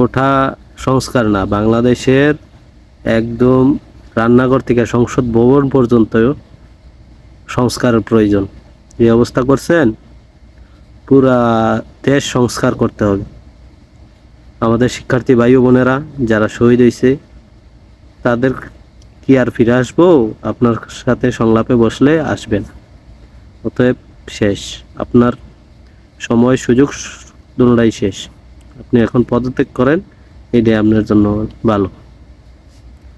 ওঠা সংস্কার না। বাংলাদেশের একদম রান্নাঘর থেকে সংসদ ভবন পর্যন্ত সংস্কারের প্রয়োজন। যে অবস্থা করছেন, পুরা দেশ সংস্কার করতে হবে। আমাদের শিক্ষার্থী ভাই বোনেরা, যারা শহীদ হয়েছে, তাদের কি আর ফিরে আসব? আপনার সাথে সংলাপে বসলে আসবেন। অতএব শেষ। আপনার সময়, সুযোগ দুটাই শেষ। আপনি এখন পদত্যাগ করেন, এটাই আপনার জন্য ভালো।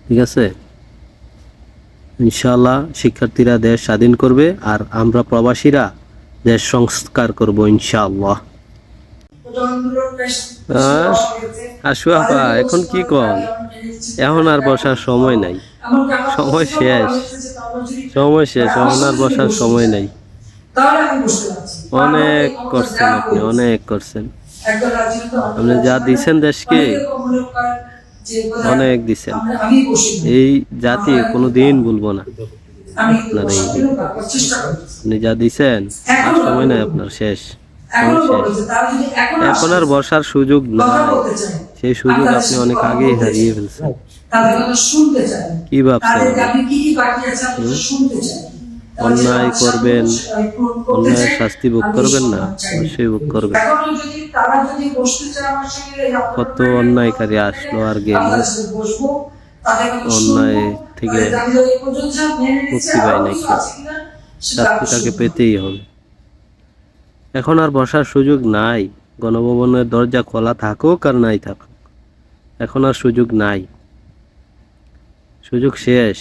ঠিক আছে? ইনশাআল্লাহ শিক্ষার্থীরা দেশ স্বাধীন করবে আর আমরা প্রবাসীরা দেশ সংস্কার করব ইনশাআল্লাহ। এখন কি কন? এখন আর বসার সময় নাই। সময় শেষ। সময় শেষ, এখন আর বসার সময় নাই। অনেক করছেন আপনি, অনেক করছেন। আপনি যা দিচ্ছেন দেশকে অনেক দিচ্ছেন এই জাতি কোনো দিন ভুলবো না। আপনার এই আপনি যা দিছেন আর সময় নাই আপনার শেষ। শেষ। এখন আর বসার সুযোগ নাই। সেই সুযোগ আপনি অনেক আগেই হারিয়ে ফেলছেন। কি ভাবছেন? অন্যায় করবেন, অন্যায় শাস্তি ভোগ করবেন না, অবশ্যই ভোগ করবেন। কত অন্যায়কারী আসলো আর গেল। অন্যায় থেকে মুক্তি পায় নাকি শাস্তিটাকে পেতেই হবে। এখন আর বসার সুযোগ নাই। গণভবনের দরজা খোলা থাকুক আর নাই থাকুক। এখন আর সুযোগ নাই। সুযোগ শেষ।